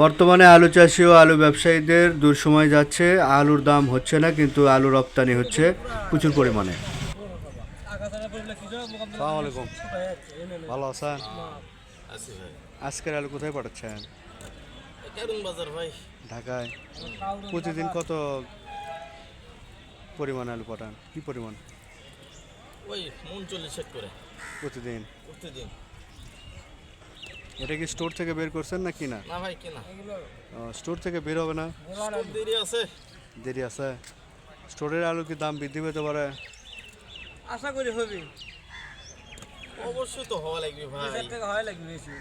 বর্তমানে আলু চাষি ও আলু ব্যবসায়ীদের দুঃসময় যাচ্ছে। আলুর দাম হচ্ছে না কিন্তু আলু রপ্তানি হচ্ছে প্রচুর পরিমাণে। আলাইকুম। ভালো আছেন? আজকের আলু কোথায় পাঠাচ্ছেন? কারণ বাজার ভাই ঢাকায়। প্রতিদিন কত পরিমাণ আলু পাঠান? কি পরিমাণ? ওই করে। প্রতিদিন? প্রতিদিন। এটা কি স্টোর থেকে বের করছেন না কিনা? না ভাই কেনা? স্টোর থেকে বের হবে না? স্টোর দেরি আছে। দেরি আছে। স্টোরের আলু কি দাম বৃদ্ধি পেতে পারে? আশা করি হবে। অবশ্যই তো হওয়া লাগবে ভাই। হাজার টাকা হয় লাগবে বেশি।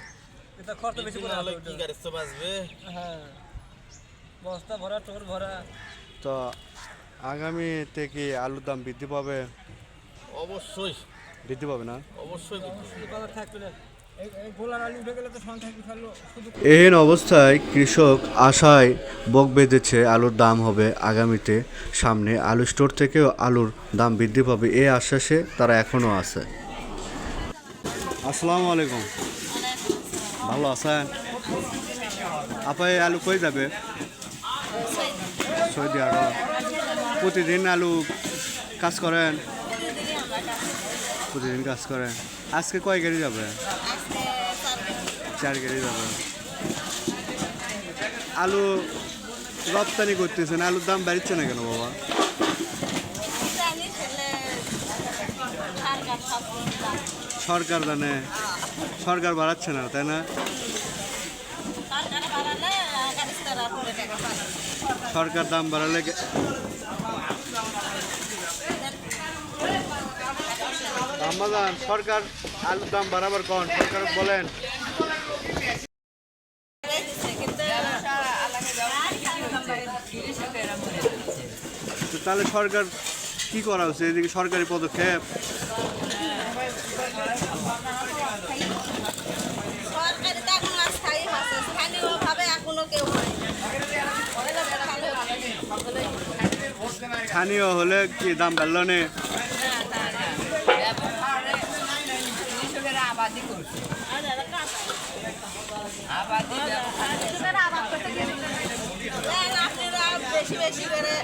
এটা খরচ বেশি করে হবে কি গাড়ি তো বাঁচবে হ্যাঁ। বস্তা ভরা টোর ভরা। তো আগামীতে কি আলুর দাম বৃদ্ধি পাবে? অবশ্যই। বৃদ্ধি পাবে না? অবশ্যই বৃদ্ধি থাকবে। না এহেন অবস্থায় কৃষক আশায় বক বেঁধেছে, আলুর দাম হবে আগামীতে সামনে আলু স্টোর থেকেও আলুর দাম বৃদ্ধি পাবে এই আশ্বাসে তারা এখনও আছে। আসসালামু আলাইকুম। ভালো আছেন? আপা, এই আলু কই যাবে? Saudi Arab. প্রতিদিন আলু কাজ করেন? প্রতিদিন কাজ করেন? আজকে কয় গাড়ি যাবে? চার গাড়ি। যাবে। আলু রপ্তানি করতেছেন আলুর দাম বাড়ছে না কেন বাবা? সরকার জানে সরকার বাড়াচ্ছে না তাই না? সরকার দাম বাড়ালে আম্মাজান সরকার আলুর দাম বাড়াবার কন? সরকার বলেন। তাহলে সরকার কি করা উচিত এদিকে সরকারি পদক্ষেপ। হচ্ছে। স্থানীয় হলে কি দাম বাড়লো নে? বেশি বেশি করে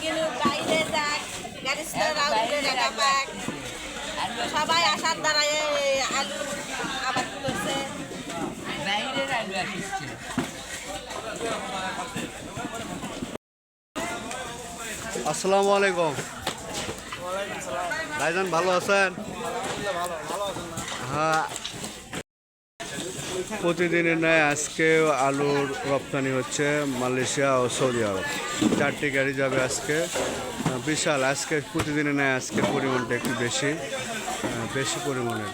কিনু বাইরে যাক গাড়িস্তারা উঠে টাকা পাক সবাই আসার দ্বারাই এই আলু আবাদ করছে আসসালামু আলাইকুম ভাইজান ভালো আছেন হ্যাঁ প্রতিদিনের ন্যায় আজকে আলুর রপ্তানি হচ্ছে মালয়েশিয়া ও সৌদি আরব। চারটি গাড়ি যাবে আজকে। বিশাল, আজকে প্রতিদিনের ন্যায় আজকে পরিমাণটা একটু বেশি বেশি পরিমাণের।